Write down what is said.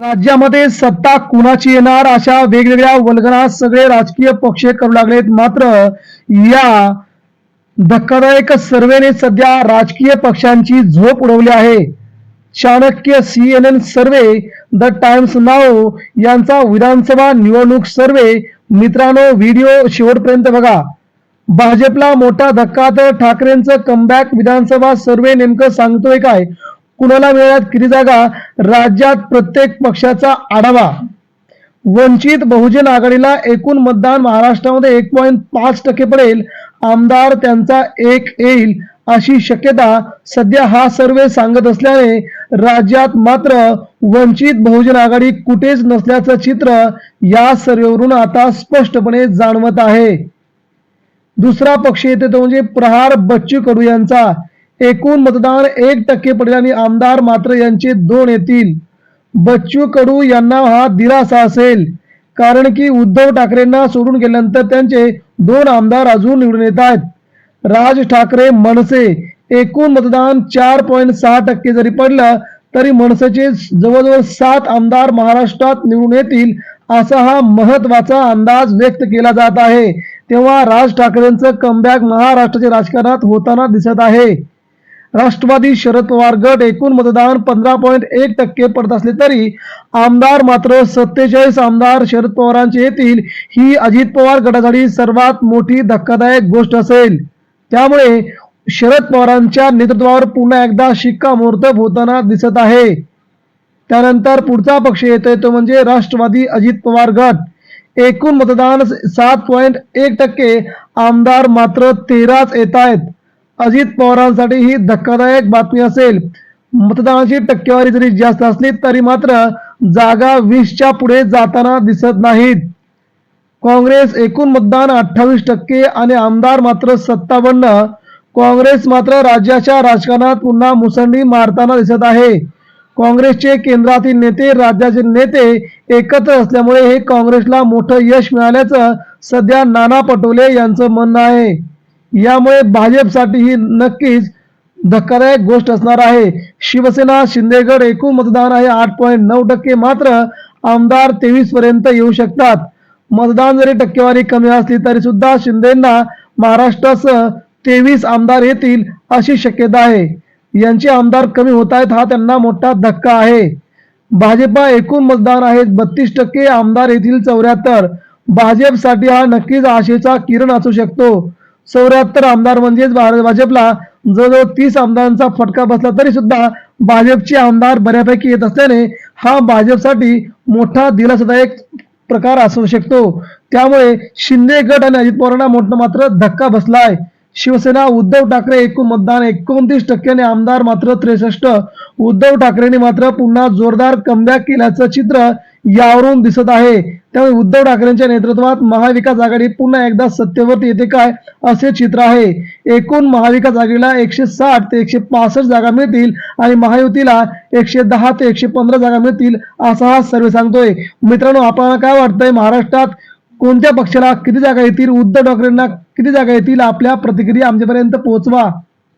राज्यामध्ये सत्ता कुणाची येणार? अशा वेगवेगळ्या वल्गनात सगळे राजकीय पक्ष करू लागलेत. मात्र या धक्कादायक सर्वेने सध्या राजकीय पक्षांची झोप उडवली आहे. Chanakya C N N survey the Times नाव यांचा विधानसभा निवडणूक सर्वे. मित्रांनो व्हिडिओ शेवटपर्यंत बघा. भाजपला मोठा धक्का तर ठाकरेंचं कमबॅक विधानसभा सर्वे नेमकं सांगतोय काय? कुणाला मिळाल्यात? किती जागा? राज्यात प्रत्येक पक्षाचा आढावा. वंचित बहुजन आघाडीला एकूण मतदान महाराष्ट्रामध्ये एक पॉईंट पाच टक्के पडेल. आमदार त्यांचा एक येईल अशी शक्यता सध्या हा सर्वे सांगत असल्याने राज्यात मात्र वंचित बहुजन आघाडी कुठेच नसल्याचं चित्र या सर्वेवरून आता स्पष्टपणे जाणवत आहे. दुसरा पक्ष येते तो म्हणजे प्रहार बच्चू कडू यांचा. एकूण मतदान एक टक्के पडेल आणि आमदार मात्र यांचे दोन येतील. बच्चू कडू यांना हा दिलासा असेल. कारण की उद्धव ठाकरेंना सोडून गेल्यानंतर त्यांचे दोन आमदार अजून निवडून येत आहेत. राज ठाकरे मनसे एकूण मतदान चार पॉईंट सहा टक्के जरी पडलं तरी मनसेचे जवळजवळ सात आमदार महाराष्ट्रात निवडून येतील असा हा महत्त्वाचा अंदाज व्यक्त केला जात आहे. तेव्हा राज ठाकरेंचं कमबॅक महाराष्ट्राच्या राजकारणात होताना दिसत आहे. राष्ट्रवादी शरद पवार गट एकूण मतदान पंधरा पॉईंट एक टक्के पडत असले तरी आमदार मात्र सत्तेचाळीस आमदार शरद पवारांचे येतील ही अजित पवार गटासाठी सर्वात मोठी धक्कादायक गोष्ट असेल. त्यामुळे शरद पवारांच्या नेतृत्वावर पुन्हा एकदा शिक्कामोर्तब होताना दिसत आहे. त्यानंतर पुढचा पक्ष येतोय तो म्हणजे राष्ट्रवादी अजित पवार गट. एकूण मतदान सात पॉईंट एक टक्के आमदार मात्र तेराच येत आहेत. अजित पवारांसाठी ही धक्कादायक बातमी असेल. मतदानाची टक्केवारी जरी जास्त असली तरी मात्र जागा वीसच्या पुढे जाताना दिसत नाहीत. काँग्रेस एकूण मतदान अठ्ठावीस टक्के आणि आमदार मात्र सत्तावन्न. काँग्रेस मात्र राज्याच्या राजकारणात पुन्हा मुसंडी मारताना दिसत आहे. काँग्रेसचे केंद्रातील नेते राज्याचे नेते एकत्र असल्यामुळे हे काँग्रेसला मोठं यश मिळाल्याचं सध्या नाना पटोले यांचं म्हणणं आहे. यामुळे भाजपसाठी ही नक्कीच धक्कादायक गोष्ट असणार आहे. शिवसेना शिंदेगड एकूण मतदान आहे. आठ पॉईंट नऊ टक्के मात्र आमदार तेवीस पर्यंत येऊ शकतात. मतदान जरी टक्केवारी कमी असली तरी सुद्धा शिंदेना महाराष्ट्रासह तेवीस आमदार येतील अशी शक्यता आहे. यांचे आमदार कमी होत आहेत हा त्यांना मोठा धक्का आहे. भाजपा एकूण मतदान आहे बत्तीस टक्के आमदार येथील चौऱ्याहत्तर. भाजपसाठी हा नक्कीच आशेचा किरण असू शकतो. चौऱ्याहत्तर आमदार म्हणजेच भाजपला जवळजवळ तीस आमदारांचा फटका बसला तरी सुद्धा भाजपचे आमदार बऱ्यापैकी येत असल्याने हा भाजपसाठी मोठा दिलासादायक प्रकार असू शकतो. त्यामुळे शिंदे गट आणि अजित पवारांना मोठा मात्र धक्का बसलाय. शिवसेना उद्धव ठाकरे एकूण मतदान एकोणतीस टक्क्याने आमदार मात्र त्रेसष्ट. उद्धव ठाकरेंनी मात्र पुन्हा जोरदार कमबॅक केल्याचं चित्र यावरून दिसत आहे. त्यामुळे उद्धव ठाकरेंच्या नेतृत्वात महाविकास आघाडी पुन्हा एकदा सत्तेवरती येते काय असे चित्र आहे. एकूण महाविकास आघाडीला एकशे साठ ते एकशे पासष्ट जागा मिळतील आणि महायुतीला एकशे दहा ते एकशे पंधरा जागा मिळतील असा हा सर्वे सांगतोय. मित्रांनो आपल्याला काय वाटतंय? महाराष्ट्रात कोणत्या पक्षाला किती जागा येतील? उद्धव ठाकरेंना किती जागा येतील? आपल्या प्रतिक्रिया आमच्यापर्यंत पोहोचवा.